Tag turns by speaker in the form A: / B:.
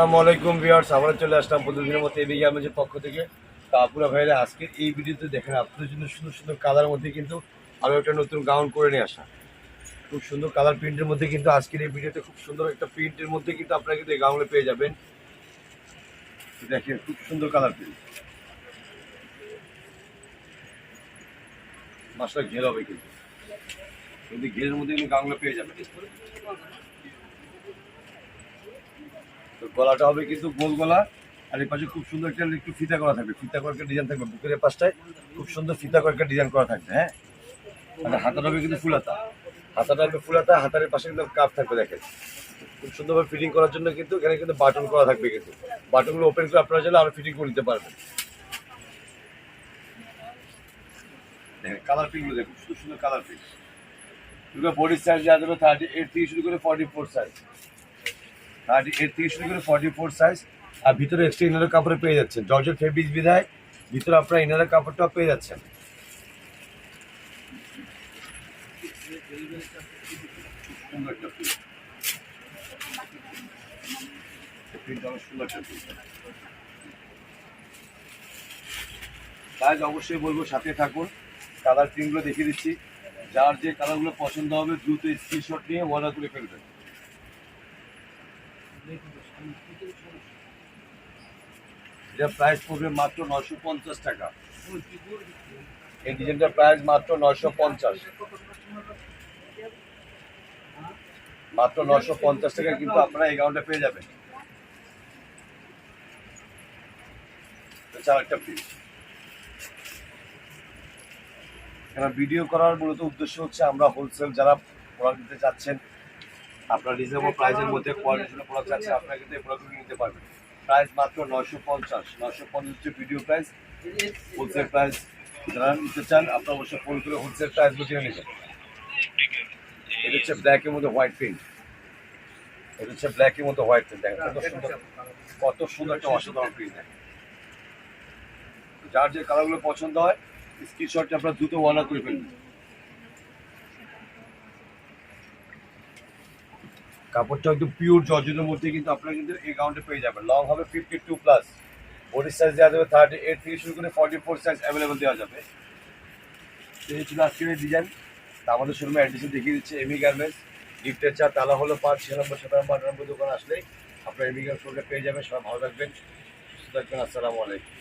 A: আসসালামু আলাইকুম ভিউয়ার্স আমরা চলে আসলাম প্রতিদিনের মতো এদিকে আমাদের পক্ষ থেকে। তা আপুরা ভাইরা আজকে এই ভিডিওতে দেখেন, আপনাদের জন্য সুন্দর সুন্দর কালার মধ্যে কিন্তু আরও একটা নতুন গাউন করে নিয়ে আসা। খুব সুন্দর কালার প্রিন্টের মধ্যে কিন্তু আজকের এই ভিডিওতে খুব সুন্দর একটা প্রিন্টের মধ্যে কিন্তু আপনারা কিন্তু এই গাউনে পেয়ে যাবেন। দেখেন, খুব সুন্দর কালার প্রিন্ট মাসটা ঘের হবে কিন্তু। কিন্তু ঘেরের মধ্যে কিন্তু গাউনগুলো পেয়ে যাবেন। তো গলাটা হবে কিন্তু গোল গলা, আর এই পাশে খুব সুন্দর একটা একটু ফিতা করা থাকবে। ফিতা করা ডিজাইন থাকবে, বুকের পাশটায় খুব সুন্দর ফিতা করা ডিজাইন করা থাকবে হ্যাঁ? মানে হাতাটা হবে কিন্তু ফুলাতা হাতাটা হবে ফুলাতা হাতার পাশে কিন্তু কাপ থাকবে, দেখেন। খুব সুন্দরভাবে ফিটিং করার জন্য কিন্তু এখানে কিন্তু বাটন করা থাকবে কিন্তু। বাটনগুলো ওপেন করে আপনারা চাইলে আরও ফিটিং করে নিতে পারবেন। কালার পিঙ্কগুলো দেখুন সুন্দর সুন্দর কালার পিঙ্ক বডি সাইজ যা দেবে থার্টি এইট থেকে শুরু করে forty four size thirty eight থেকে ফর্টি ফোর সাইজ আর ভিতরে এক্সট্রা ইনারের কাপড়ে পেয়ে যাচ্ছেন। জর্জের ফেব্রিক বিধায় ভিতরে আপনারা ইনারের কাপড়টাও পেয়ে যাচ্ছেন। Guys, অবশ্যই বলব সাথে থাকুন। কালার প্রিন্টগুলো দেখিয়ে দিচ্ছি। যার যে কালারগুলো পছন্দ হবে দ্রুত স্ক্রিনশট নিয়ে অর্ডার করে ফেলবেন। এটা প্রাইস পড়বে মাত্র নশো পঞ্চাশ টাকা। এই ডিজাইনটার প্রাইস মাত্র নশো পঞ্চাশ। মাত্র নশো পঞ্চাশ টাকা কিন্তু আপনারা এই গাউনটা পেয়ে যাবেন। ভিডিও করার মূলত উদ্দেশ্য হচ্ছে আমরা হোলসেল যারা প্রোডাক্ট দিতে চাচ্ছেন আপনার রিজনেবল প্রাইসের মধ্যে কোয়ালিটির প্রোডাক্ট চাচ্ছেন আপনারা কিন্তু এই প্রোডাক্টগুলো নিতে পারবেন। প্রাইস মাত্র নশো পঞ্চাশ নশো পঞ্চাশ হচ্ছে ভিডিও প্রাইস হোলসেল প্রাইস যারা নিতে চান, আপনারা অবশ্যই ফোন করে হোলসেল প্রাইস বুঝিয়ে নেবেন এটা হচ্ছে ব্ল্যাকের মধ্যে হোয়াইট প্রিন্ট এটা হচ্ছে ব্ল্যাকের মধ্যে হোয়াইট প্রিন্ট দেখেন কত সুন্দর কত সুন্দর একটা অসাধারণ প্রিন্ট যার যে কালারগুলো পছন্দ হয় স্ক্রিনশটটা আপনারা দ্রুত অর্ডার করে ফেলবেন। কাপড়টা একদম পিওর জর্জের মধ্যে কিন্তু আপনারা কিন্তু এই গাউনটা পেয়ে যাবেন। লং হবে fifty two plus body size দেওয়া যাবে থার্টি এইট থেকে শুরু করে ফর্টি ফোর সাইজ অ্যাভেলেবেল দেওয়া যাবে। এই ছিল আজকের ডিজাইন আমাদের শোরুমে অ্যাড্রেসে দেখিয়ে দিচ্ছে এমি গার্মেন্টস গিফটের চা তালা হলো পাঁচ, ছ নম্বর, সাত নম্বর, আট নম্বর দোকান আসলেই আপনার এমি গার্মেন্টস পেয়ে যাবেন। সবাই ভালো থাকবেন, সুস্থ থাকবেন, আসসালামু আলাইকুম।